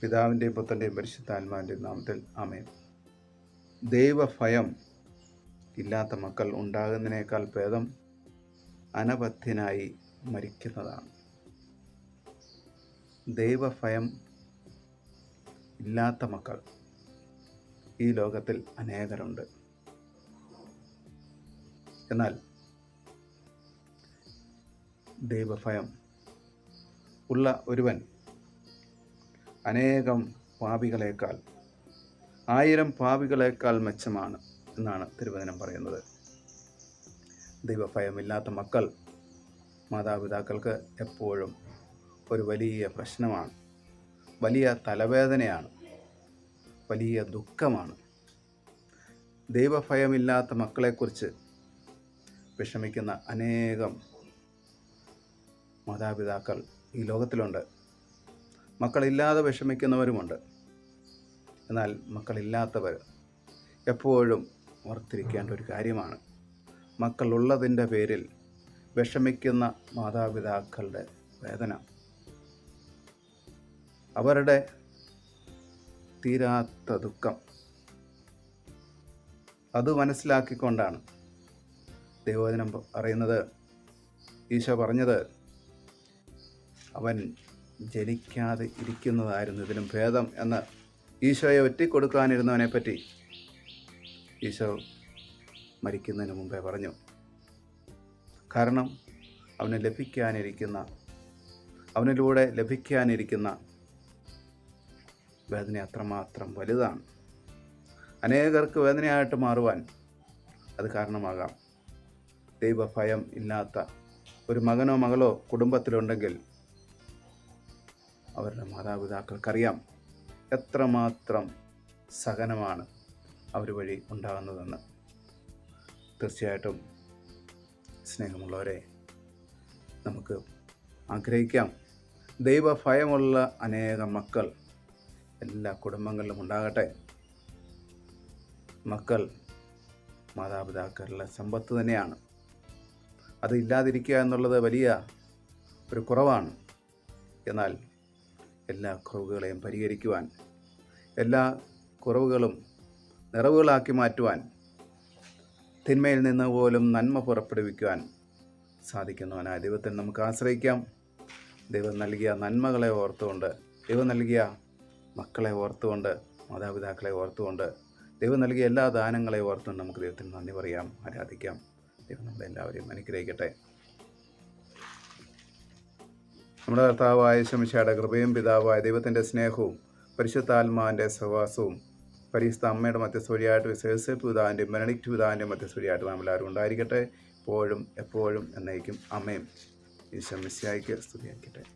പിതാവിന്റെയും പുത്രന്റെയും പരിശുദ്ധാത്മാവിന്റെയും നാമത്തിൽ ആമേൻ. ദൈവഭയം ഇല്ലാത്ത മക്കൾ ഉണ്ടാകുന്നതിനേക്കാൾ ഭേദം അനബദ്ധനായി മരിക്കുന്നതാണ്. ദൈവഭയം ഇല്ലാത്ത മക്കൾ ഈ ലോകത്തിൽ അനേകരുണ്ട്. എന്നാൽ ദൈവഭയം ഉള്ള ഒരുവൻ അനേകം പാപികളേക്കാൾ ആയിരം പാപികളേക്കാൾ മെച്ചമാണ് എന്നാണ് തിരുവചനം പറയുന്നത്. ദൈവഭയമില്ലാത്ത മക്കൾ മാതാപിതാക്കൾക്ക് എപ്പോഴും ഒരു വലിയ പ്രശ്നമാണ്. വലിയ തലവേദനയാണ്. വലിയ ദുഃഖമാണ്. ദൈവഭയമില്ലാത്ത മക്കളെക്കുറിച്ച് വിഷമിക്കുന്ന അനേകം മാതാപിതാക്കൾ ഈ ലോകത്തിലുണ്ട്. മക്കളില്ലാതെ വിഷമിക്കുന്നവരുമുണ്ട്. എന്നാൽ മക്കളില്ലാത്തവർ എപ്പോഴും ഓർത്തിരിക്കേണ്ട ഒരു കാര്യമാണ്. മക്കളുള്ളതിന്റെ പേരിൽ വിഷമിക്കുന്ന മാതാപിതാക്കളുടെ വേദന. അവരുടെ തീരാത്ത ദുഃഖം. അത് മനസ്സിലാക്കിക്കൊണ്ടാണ് ദൈവവചനം പറയുന്നത്. ഈശോ പറഞ്ഞത് അവൻ ജനിക്കാതെ ഇരിക്കുന്നതായിരുന്നു ഇതിലും ഭേദം എന്ന് ഈശോയെ ഒറ്റിക്കൊടുക്കാനിരുന്നവനെ കൊടുക്കാനിരുന്നവനെപ്പറ്റി ഈശോ മരിക്കുന്നതിന് മുമ്പേ പറഞ്ഞു. കാരണം അവന് ലഭിക്കാനിരിക്കുന്ന അവനിലൂടെ ലഭിക്കാനിരിക്കുന്ന വേദന അത്രമാത്രം വലുതാണ്. അനേകർക്ക് വേദനയായിട്ട് മാറുവാൻ അത് കാരണമാകാം. ദൈവഭയം ഇല്ലാത്ത ഒരു മകനോ മകളോ കുടുംബത്തിലുണ്ടെങ്കിൽ അവരുടെ മാതാപിതാക്കൾക്കറിയാം. എത്രമാത്രം സഹനമാണ് അവർ വഴി ഉണ്ടാകുന്നതെന്ന്. തീർച്ചയായിട്ടും സ്നേഹമുള്ളവരെ നമുക്ക് ആഗ്രഹിക്കാം. ദൈവഭയമുള്ള അനേകം മക്കൾ എല്ലാ കുടുംബങ്ങളിലും ഉണ്ടാകട്ടെ. മക്കൾ മാതാപിതാക്കളുടെ സമ്പത്ത് തന്നെയാണ്. അത് ഇല്ലാതിരിക്കുക എന്നുള്ളത് വലിയ ഒരു കുറവാണ്. എന്നാൽ എല്ലാ കുറവുകളെയും പരിഹരിക്കുവാൻ എല്ലാ കുറവുകളും നിറവുകളാക്കി മാറ്റുവാൻ തിന്മയിൽ നിന്ന് പോലും നന്മ പുറപ്പെടുവിക്കുവാൻ സാധിക്കുന്നവനായ ദൈവത്തിൽ നമുക്ക് ആശ്രയിക്കാം. ദൈവം നൽകിയ നന്മകളെ ഓർത്തുകൊണ്ട് ദൈവം നൽകിയ മക്കളെ ഓർത്തുകൊണ്ട് മാതാപിതാക്കളെ ഓർത്തുകൊണ്ട് ദൈവം നൽകിയ എല്ലാ ദാനങ്ങളെ ഓർത്തുകൊണ്ട് നമുക്ക് ദൈവത്തിന് നന്ദി പറയാം ആരാധിക്കാം. ദൈവം നമ്മളെല്ലാവരെയും അനുഗ്രഹിക്കട്ടെ. നമ്മുടെ കർത്താവായ ശമിഷയുടെ കൃപയും പിതാവായ ദൈവത്തിന്റെ സ്നേഹവും പരിശുദ്ധാത്മാവിന്റെ സഹവാസവും പരിശുദ്ധ അമ്മയുടെ മധ്യസ്ഥവഴിയായിട്ട് വിശേഷ പിതാവിന്റെയും ബെനഡിക്റ്റ് പിതാവിന്റെയും മധ്യസ്ഥവഴിയായിട്ട് നാം എല്ലാവരും ഉണ്ടായിരിക്കട്ടെ. എപ്പോഴും എപ്പോഴും എന്നേക്കും. അമ്മയും ഈ മിസ്സിയായിക്ക് സ്തുതിയായിരിക്കട്ടെ.